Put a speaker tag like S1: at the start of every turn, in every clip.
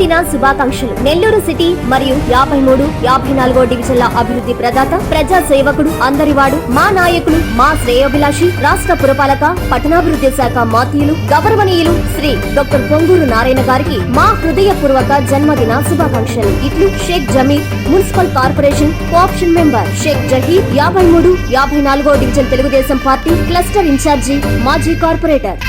S1: జన్మదిన శుభాకాంక్షలు. నెల్లూరు సిటీ మరియు యాభై మూడు యాభై నాలుగో డివిజన్ల అభివృద్ధి ప్రదాత ప్రజా సేవకుడు అందరివాడు మా నాయకులు మా శ్రేయోభిలాషి రాష్ట్ర పురపాలక పట్టణాభివృద్ధి శాఖ మాతీయులు గౌరవనీయులు శ్రీ డాక్టర్ పొంగూరు నారాయణ గారికి మా హృదయపూర్వక జన్మదిన శుభాకాంక్షలు. ఇట్లు Sheikh Jameer municipal corporation co-option member Sheikh Zaheer యాభై మూడు యాభై నాలుగో division Telugu Desam party cluster incharge మాజీ కార్పొరేటర్.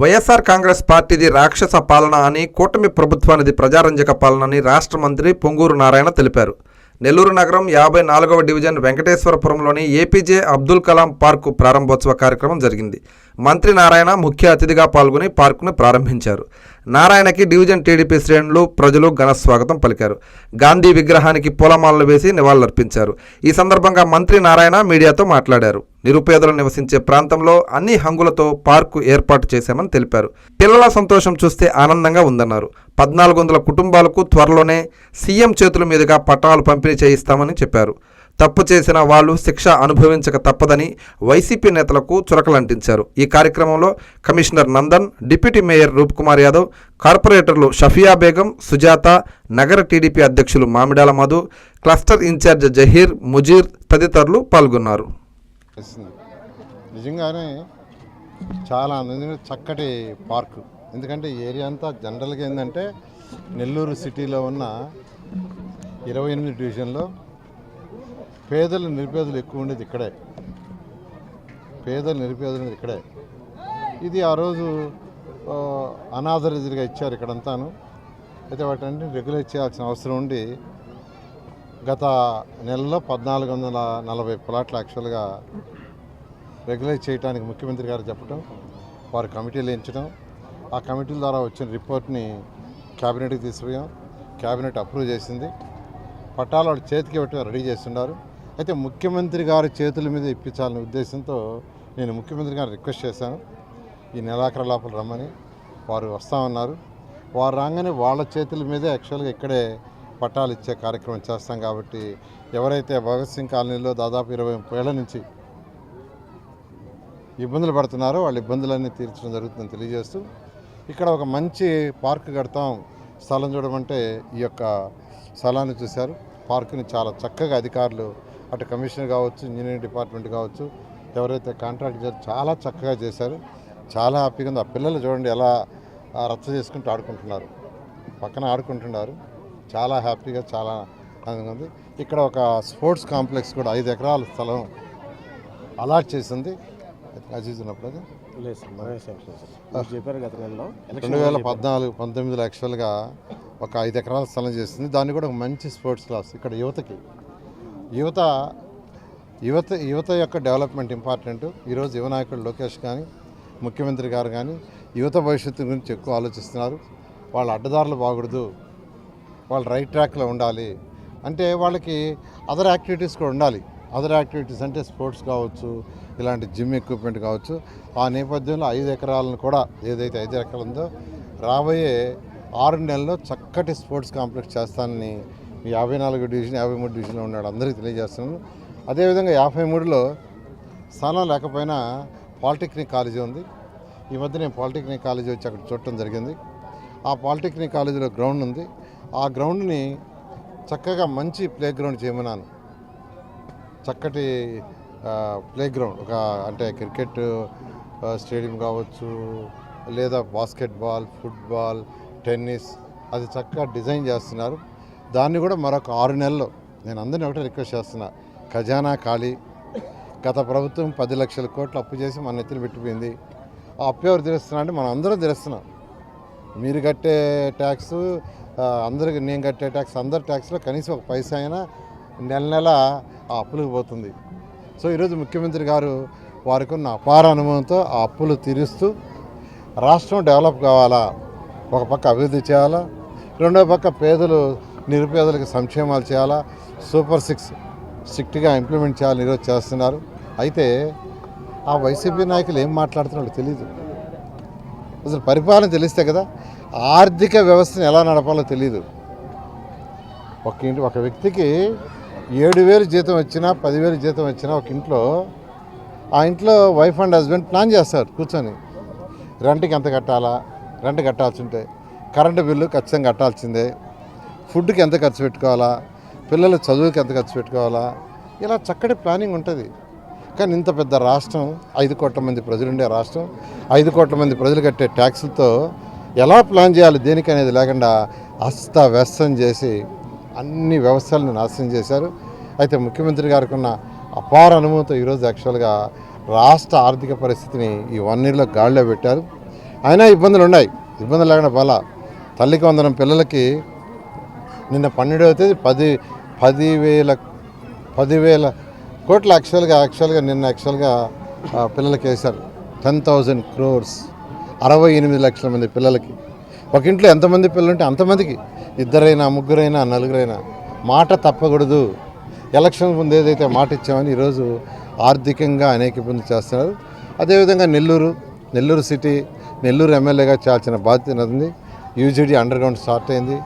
S2: వైఎస్ఆర్ కాంగ్రెస్ పార్టీది రాక్షస పాలన అని కూటమి ప్రభుత్వానిది ప్రజారంజక పాలన అని రాష్ట్ర మంత్రి పొంగూరు నారాయణ తెలిపారు. నెల్లూరు నగరం యాభై నాలుగవ డివిజన్ వెంకటేశ్వరపురంలోని ఏపీజే అబ్దుల్ కలాం పార్కు ప్రారంభోత్సవ కార్యక్రమం జరిగింది. మంత్రి నారాయణ ముఖ్య అతిథిగా పాల్గొని పార్కును ప్రారంభించారు. నారాయణకి డివిజన్ టీడీపీ శ్రేణులు ప్రజలు ఘన స్వాగతం పలికారు. గాంధీ విగ్రహానికి పూలమాలలు వేసి నివాళులర్పించారు. ఈ సందర్భంగా మంత్రి నారాయణ మీడియాతో మాట్లాడారు. నిరుపేదలు నివసించే ప్రాంతంలో అన్ని హంగులతో పార్కు ఏర్పాటు చేశామని తెలిపారు. పిల్లల సంతోషం చూస్తే ఆనందంగా ఉందన్నారు. పద్నాలుగు వందల కుటుంబాలకు త్వరలోనే సీఎం చేతుల మీదుగా పట్టాలు పంపిణీ చేయిస్తామని చెప్పారు. తప్పు చేసిన వాళ్ళు శిక్ష అనుభవించక తప్పదని వైసీపీ నేతలకు చురకలంటించారు. ఈ కార్యక్రమంలో commissioner Nandan deputy mayor Roopkumar Yadav కార్పొరేటర్లు షఫియా బేగం సుజాత నగర టీడీపీ అధ్యక్షులు మామిడాల మధు క్లస్టర్ ఇన్ఛార్జ్ జహీర్ ముజీర్ తదితరులు పాల్గొన్నారు.
S3: చేసింది నిజంగానే చాలా అందమైన చక్కటి పార్కు. ఎందుకంటే ఏరియా అంతా జనరల్గా ఏంటంటే నెల్లూరు సిటీలో ఉన్న ఇరవై ఎనిమిది డివిజన్లో పేదలు నిరుపేదలు ఎక్కువ ఉండేది ఇక్కడే. పేదలు నిరుపేదలు ఉండేది ఇక్కడే. ఇది ఆ రోజు ఆ, ఇచ్చారు ఇక్కడంతాను. అయితే వాటిని రెగ్యులేట్ చేయాల్సిన అవసరం ఉండి గత నెలలో పద్నాలుగు వందల నలభై ప్లాట్లు యాక్చువల్గా రెగ్యులైజ్ చేయడానికి ముఖ్యమంత్రి గారు చెప్పడం వారు కమిటీలు ఎంచడం ఆ కమిటీల ద్వారా వచ్చిన రిపోర్ట్ని క్యాబినెట్కి తీసుకుపోయాం క్యాబినెట్ అప్రూవ్ చేసింది. పట్టాలు వాళ్ళు చేతికి ఇవ్వటం రెడీ చేస్తున్నారు. అయితే ముఖ్యమంత్రి గారి చేతుల మీద ఇప్పించాలనే ఉద్దేశంతో నేను ముఖ్యమంత్రి గారిని రిక్వెస్ట్ చేశాను. ఈ నెలాఖరు లోపల రమ్మని వారు వస్తామన్నారు వారు రాగానే వాళ్ళ చేతుల మీదే యాక్చువల్గా ఇక్కడే పట్టాలు ఇచ్చే కార్యక్రమం చేస్తాం కాబట్టి ఎవరైతే భగత్ సింగ్ కాలనీలో దాదాపు ఇరవై ముప్పై ఏళ్ళ నుంచి ఇబ్బందులు పడుతున్నారో వాళ్ళ ఇబ్బందులన్నీ తీర్చడం జరుగుతుందని తెలియజేస్తూ ఇక్కడ ఒక మంచి పార్క్ కడతాం స్థలం చూడమంటే ఈ యొక్క స్థలాన్ని చూశారు. పార్కుని చాలా చక్కగా అధికారులు అటు కమిషనర్ కావచ్చు ఇంజనీరింగ్ డిపార్ట్మెంట్ కావచ్చు ఎవరైతే కాంట్రాక్ట్ చాలా చక్కగా చేశారు. చాలా హ్యాపీగా ఉంది. ఆ పిల్లలు చూడండి ఎలా రచ్చ చేసుకుంటూ ఆడుకుంటున్నారు. పక్కన ఆడుకుంటున్నారు. చాలా హ్యాపీగా చాలా ఆనందంగా ఉంది. ఇక్కడ ఒక స్పోర్ట్స్ కాంప్లెక్స్ కూడా ఐదు ఎకరాల స్థలం అలాట్ చేసింది. అజీజ్ ఉన్నప్పుడు అది?
S4: చెప్పారు గత నెలలో
S3: రెండు వేల పద్నాలుగు పంతొమ్మిదిలో యాక్చువల్గా ఒక ఐదు ఎకరాల స్థలం చేసింది. దాన్ని కూడా ఒక మంచి స్పోర్ట్స్ క్లాస్ ఇక్కడ యువతకి. యువత యువత యువత యొక్క డెవలప్మెంట్ ఇంపార్టెంట్. ఈరోజు యువ నాయకుడు లోకేష్ కానీ ముఖ్యమంత్రి గారు కానీ యువత భవిష్యత్తు గురించి ఎక్కువ ఆలోచిస్తున్నారు. వాళ్ళ అడ్డదారులు బాగూడదు. వాళ్ళు రైట్ ట్రాక్లో ఉండాలి. అంటే వాళ్ళకి అదర్ యాక్టివిటీస్ కూడా ఉండాలి. అదర్ యాక్టివిటీస్ అంటే స్పోర్ట్స్ కావచ్చు ఇలాంటి జిమ్ ఎక్విప్మెంట్ కావచ్చు. ఆ నేపథ్యంలో ఐదు ఎకరాలను కూడా ఏదైతే ఐదు ఎకరాలు ఉందో రాబోయే ఆరు నెలల్లో చక్కటి స్పోర్ట్స్ కాంప్లెక్స్ చేస్తానని ఈ యాభై నాలుగు డివిజన్ యాభై మూడు డివిజన్లో ఉన్నాడు అందరికీ తెలియజేస్తున్నాను. అదేవిధంగా యాభై మూడులో స్థానం లేకపోయినా పాలిటెక్నిక్ కాలేజీ ఉంది. ఈ మధ్య నేను పాలిటెక్నిక్ కాలేజీ వచ్చి అక్కడ చూడటం జరిగింది. ఆ పాలిటెక్నిక్ కాలేజీలో గ్రౌండ్ ఉంది. ఆ గ్రౌండ్ని చక్కగా మంచి ప్లే గ్రౌండ్ చేయమన్నాను. చక్కటి ప్లే గ్రౌండ్ ఒక అంటే క్రికెట్ స్టేడియం కావచ్చు లేదా బాస్కెట్బాల్ ఫుట్బాల్ టెన్నిస్ అది చక్కగా డిజైన్ చేస్తున్నారు. దాన్ని కూడా మరొక ఆరు నెలల్లో నేను అందరిని ఒకటే రిక్వెస్ట్ చేస్తున్నా. ఖజానా ఖాళీ. గత ప్రభుత్వం పది లక్షల కోట్లు అప్పు చేసి మన నెత్తిన పెట్టిపోయింది. ఆ అప్పు ఎవరు తెలుస్తున్నా అంటే మనం అందరం తెలుస్తున్నాం మీరు కట్టే ట్యాక్స్ అందరికి నేను కట్టే ట్యాక్స్ అందరి ట్యాక్స్లో కనీసం ఒక పైసా అయినా నెల నెల ఆ అప్పులకు పోతుంది. సో ఈరోజు ముఖ్యమంత్రి గారు వారికి ఉన్న అపార అనుభవంతో ఆ అప్పులు తీరుస్తూ రాష్ట్రం డెవలప్ కావాలా? ఒక పక్క అభివృద్ధి చేయాలా? రెండో పక్క పేదలు నిరుపేదలకు సంక్షేమాలు చేయాలా? సూపర్ సిక్స్ స్ట్రిక్ట్గా ఇంప్లిమెంట్ చేయాలని ఈరోజు చేస్తున్నారు. అయితే ఆ వైసీపీ నాయకులు ఏం మాట్లాడుతున్నారో తెలియదు అసలు పరిపాలన తెలిస్తే కదా ఆర్థిక వ్యవస్థను ఎలా నడపాలో తెలియదు ఒక ఇంటి ఒక వ్యక్తికి ఏడు వేలు జీతం వచ్చినా పదివేలు జీతం వచ్చినా ఒక ఇంట్లో ఆ ఇంట్లో వైఫ్ అండ్ హస్బెండ్ ప్లాన్ చేస్తారు కూర్చొని. రెంట్కి ఎంత కట్టాలా? రెంట్ కట్టాల్సి ఉంటే కరెంటు బిల్లు ఖచ్చితంగా కట్టాల్సిందే. ఫుడ్కి ఎంత ఖర్చు పెట్టుకోవాలా? పిల్లల చదువుకి ఎంత ఖర్చు పెట్టుకోవాలా? ఇలా చక్కటి ప్లానింగ్ ఉంటుంది. కానీ ఇంత పెద్ద రాష్ట్రం ఐదు కోట్ల మంది ప్రజలుండే రాష్ట్రం ఐదు కోట్ల మంది ప్రజలు కట్టే ట్యాక్సులతో ఎలా ప్లాన్ చేయాలి దేనికి అనేది లేకుండా అస్తవ్యస్తం చేసి అన్ని వ్యవస్థలను నాశనం చేశారు. అయితే ముఖ్యమంత్రి గారికి ఉన్న అపార అనుభవంతో ఈరోజు యాక్చువల్గా రాష్ట్ర ఆర్థిక పరిస్థితిని ఈ వన్ ఇయర్లో గాడిలో పెట్టారు. అయినా ఇబ్బందులు ఉన్నాయి. ఇబ్బందులు లేకుండా బల తల్లికి వందనం పిల్లలకి నిన్న పన్నెండవ తేదీ పది పదివేల పదివేల కోట్ల యాక్చువల్గా యాక్చువల్గా నిన్న యాక్చువల్గా పిల్లలకి వేశారు. టెన్ థౌజండ్ క్రోర్స్ అరవై ఎనిమిది లక్షల మంది పిల్లలకి. ఒక ఇంట్లో ఎంతమంది పిల్లలు ఉంటే అంతమందికి. ఇద్దరైనా ముగ్గురైనా నలుగురైనా. మాట తప్పకూడదు. ఎలక్షన్ ముందు ఏదైతే మాట ఇచ్చామని ఈరోజు ఆర్థికంగా అనేక ఇబ్బందులు చేస్తున్నారు. అదేవిధంగా నెల్లూరు నెల్లూరు సిటీ నెల్లూరు ఎమ్మెల్యేగా చేయాల్సిన బాధ్యత ఉంది యూజీడీ అండర్ గ్రౌండ్ స్టార్ట్ అయింది.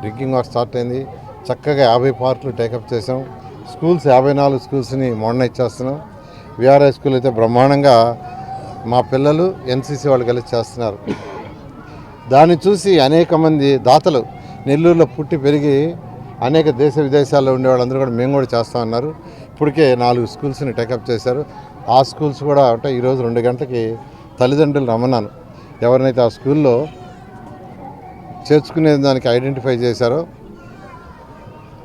S3: డ్రింకింగ్ వాటర్ స్టార్ట్ అయింది. చక్కగా యాభై పార్కులు టేకప్ చేసాం స్కూల్స్ యాభై నాలుగు స్కూల్స్ని మోడర్నైజ్ చేస్తున్నాం. విఆర్ఐ స్కూల్ అయితే బ్రహ్మాండంగా మా పిల్లలు ఎన్సీసీ వాళ్ళు కలిసి చేస్తున్నారు. దాన్ని చూసి అనేక మంది దాతలు నెల్లూరులో పుట్టి పెరిగి అనేక దేశ విదేశాల్లో ఉండే వాళ్ళందరూ కూడా మేము కూడా చేస్తా ఉన్నారు. ఇప్పటికే నాలుగు స్కూల్స్ని టేకప్ చేశారు. ఆ స్కూల్స్ కూడా అంటే ఈరోజు రెండు గంటలకి తల్లిదండ్రులు రమ్మన్నాను. ఎవరినైతే ఆ స్కూల్లో చేర్చుకునే దానికి ఐడెంటిఫై చేశారో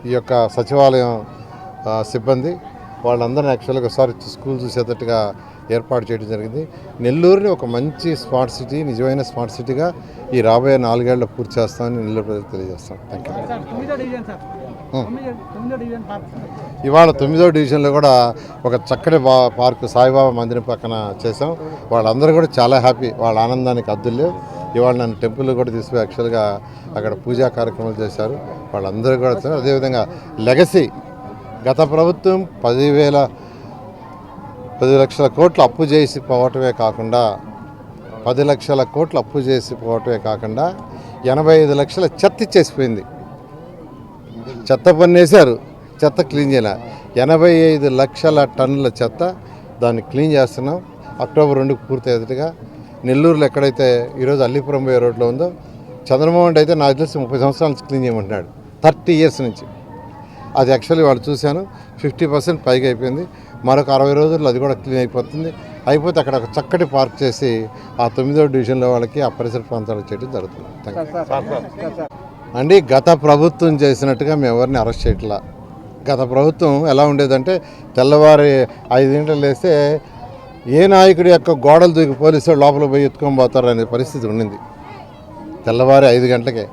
S3: ఈ యొక్క సచివాలయం సిబ్బంది వాళ్ళందరినీ యాక్చువల్గా ఒకసారి స్కూల్ చూసేటట్టుగా ఏర్పాటు చేయడం జరిగింది. నెల్లూరుని ఒక మంచి స్మార్ట్ సిటీ నిజమైన స్మార్ట్ సిటీగా ఈ రాబోయే నాలుగేళ్ళ పూర్తి చేస్తామని నెల్లూరు ప్రజలకు తెలియజేస్తాం. Thank you
S5: park sir.
S3: ఇవాళ తొమ్మిదో డివిజన్లో కూడా ఒక చక్కటి బా పార్కు సాయిబాబా మందిరం పక్కన చేసాం వాళ్ళందరూ కూడా చాలా హ్యాపీ. వాళ్ళ ఆనందానికి అద్దులు ఇవాళ నన్ను టెంపుల్ కూడా తీసుకుపోయి యాక్చువల్గా అక్కడ పూజా కార్యక్రమాలు చేశారు. వాళ్ళందరూ కూడా. అదేవిధంగా లెగసీ గత ప్రభుత్వం పదివేల పది లక్షల కోట్లు అప్పు చేసి పోవటమే కాకుండా పది లక్షల కోట్లు అప్పు చేసి పోవటమే కాకుండా ఎనభై ఐదు లక్షల చెత్త ఇచ్చేసిపోయింది. చెత్త పన్నేశారు చెత్త క్లీన్ చేయాలి. ఎనభై ఐదు లక్షల టన్నుల చెత్త దాన్ని క్లీన్ చేస్తున్నాం. అక్టోబర్ రెండుకు పూర్తయ్యేటట్టుగా నెల్లూరులో ఎక్కడైతే ఈరోజు అల్లిపురం పోయే రోడ్లో ఉందో చంద్రమోహన్ రెడ్డి అయితే నాకు తెలిసి ముప్పై సంవత్సరాల నుంచి క్లీన్ చేయమంటున్నాడు థర్టీ ఇయర్స్ నుంచి. అది యాక్చువల్లీ వాళ్ళు చూశాను ఫిఫ్టీ పర్సెంట్ పైగా అయిపోయింది. మరొక అరవై రోజుల్లో అది కూడా క్లీన్ అయిపోతుంది. అయిపోతే అక్కడ ఒక చక్కటి పార్క్ చేసి ఆ తొమ్మిదో డివిజన్లో వాళ్ళకి ఆ పరిసర ప్రాంతాలకు చేయడం జరుగుతుంది. అండి గత ప్రభుత్వం చేసినట్టుగా మేము ఎవరిని అరెస్ట్ చేయట్లా? గత ప్రభుత్వం ఎలా ఉండేదంటే తెల్లవారి ఐదు గంటలు లేస్తే ఏ నాయకుడి యొక్క గోడలు దూకి పోలీసులు లోపల పోయి ఎత్తుకొని పోతారు అనే పరిస్థితి ఉండింది. తెల్లవారి ఐదు గంటలకే.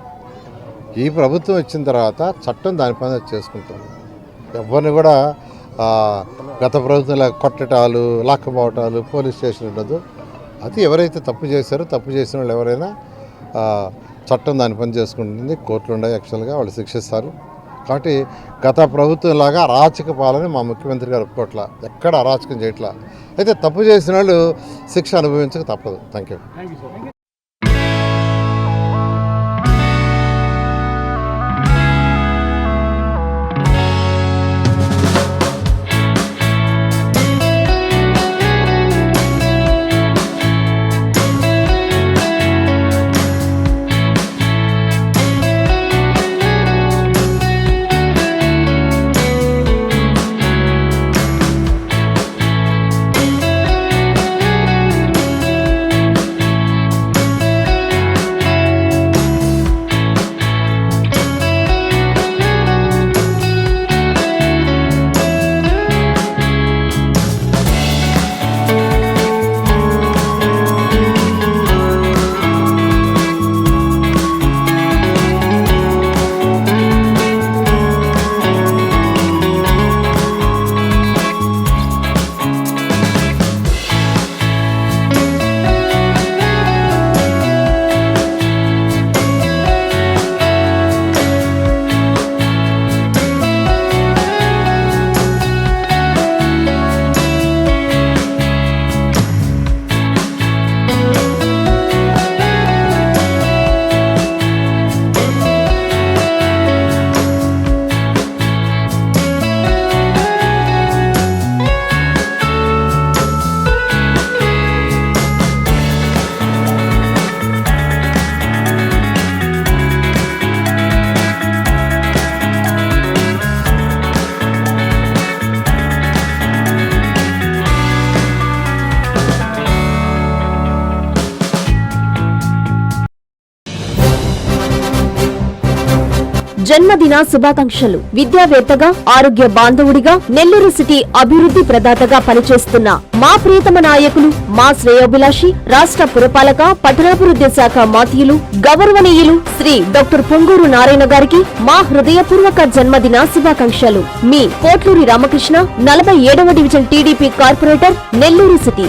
S3: ఈ ప్రభుత్వం వచ్చిన తర్వాత చట్టం దాని పని చేసుకుంటుంది. ఎవరిని కూడా గత ప్రభుత్వంలో కొట్టటాలు లాక్కపోవటాలు పోలీస్ స్టేషన్ ఉండదు. అది ఎవరైతే తప్పు చేశారో తప్పు చేసిన వాళ్ళు ఎవరైనా చట్టం దాని పని చేసుకుంటుంది. కోర్టులు ఉన్నాయి యాక్చువల్గా వాళ్ళు శిక్షిస్తారు. కాబట్టి గత ప్రభుత్వం లాగా అరాచక పాలన మా ముఖ్యమంత్రి గారు ఒప్పుకోవట్లా ఎక్కడ అరాచకం చేయట్లా. అయితే తప్పు చేసిన వాళ్ళు శిక్ష అనుభవించక తప్పదు. థ్యాంక్ యూ
S1: జన్మదిన శుభాకాంక్షలు. విద్యావేత్తగా ఆరోగ్య బాంధవుడిగా నెల్లూరు సిటీ అభివృద్ధి ప్రదాతగా పనిచేస్తున్న మా ప్రియతమ నాయకులు మా శ్రేయోభిలాషి రాష్ట్ర పురపాలక పట్టణాభివృద్ధి శాఖ మాతీయులు గౌరవనీయులు శ్రీ డాక్టర్ పొంగూరు నారాయణ గారికి మా హృదయపూర్వక జన్మదిన శుభాకాంక్షలు. మీ పోట్లూరి రామకృష్ణ నలభై ఏడవ division TDP corporator Nellore city.